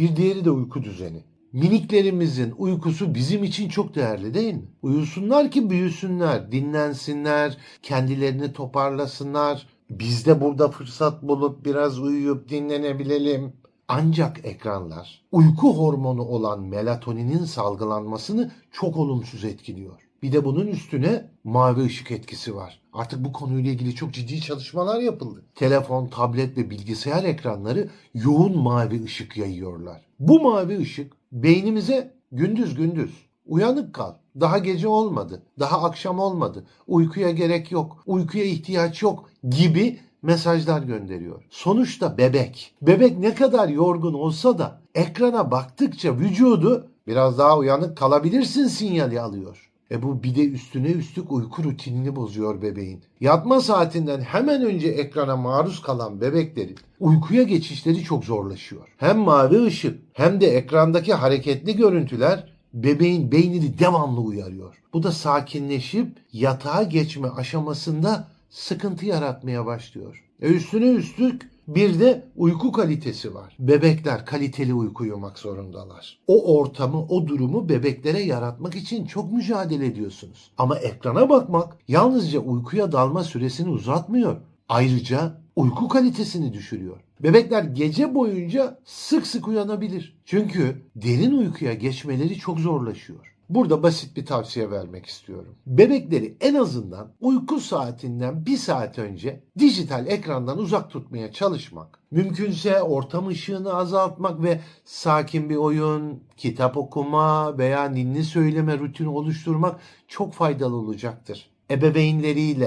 Bir diğeri de uyku düzeni. Miniklerimizin uykusu bizim için çok değerli değil mi? Uyusunlar ki büyüsünler, dinlensinler, kendilerini toparlasınlar. Biz de burada fırsat bulup biraz uyuyup dinlenebilelim. Ancak ekranlar uyku hormonu olan melatoninin salgılanmasını çok olumsuz etkiliyor. Bir de bunun üstüne mavi ışık etkisi var. Artık bu konuyla ilgili çok ciddi çalışmalar yapıldı. Telefon, tablet ve bilgisayar ekranları yoğun mavi ışık yayıyorlar. Bu mavi ışık beynimize gündüz gündüz uyanık kal. Daha gece olmadı. Daha akşam olmadı. Uykuya gerek yok. Uykuya ihtiyaç yok gibi mesajlar gönderiyor. Sonuçta bebek. Bebek ne kadar yorgun olsa da ekrana baktıkça vücudu biraz daha uyanık kalabilirsin sinyali alıyor. E bu bir de üstüne üstlük uyku rutinini bozuyor bebeğin. Yatma saatinden hemen önce ekrana maruz kalan bebeklerin uykuya geçişleri çok zorlaşıyor. Hem mavi ışık hem de ekrandaki hareketli görüntüler bebeğin beynini devamlı uyarıyor. Bu da sakinleşip yatağa geçme aşamasında sıkıntı yaratmaya başlıyor. E üstüne üstlük bir de uyku kalitesi var. Bebekler kaliteli uyku uyumak zorundalar. O ortamı, o durumu bebeklere yaratmak için çok mücadele ediyorsunuz. Ama ekrana bakmak yalnızca uykuya dalma süresini uzatmıyor. Ayrıca uyku kalitesini düşürüyor. Bebekler gece boyunca sık sık uyanabilir. Çünkü derin uykuya geçmeleri çok zorlaşıyor. Burada basit bir tavsiye vermek istiyorum. Bebekleri en azından uyku saatinden bir saat önce dijital ekrandan uzak tutmaya çalışmak. Mümkünse ortam ışığını azaltmak ve sakin bir oyun, kitap okuma veya ninni söyleme rutini oluşturmak çok faydalı olacaktır. Ebeveynleriyle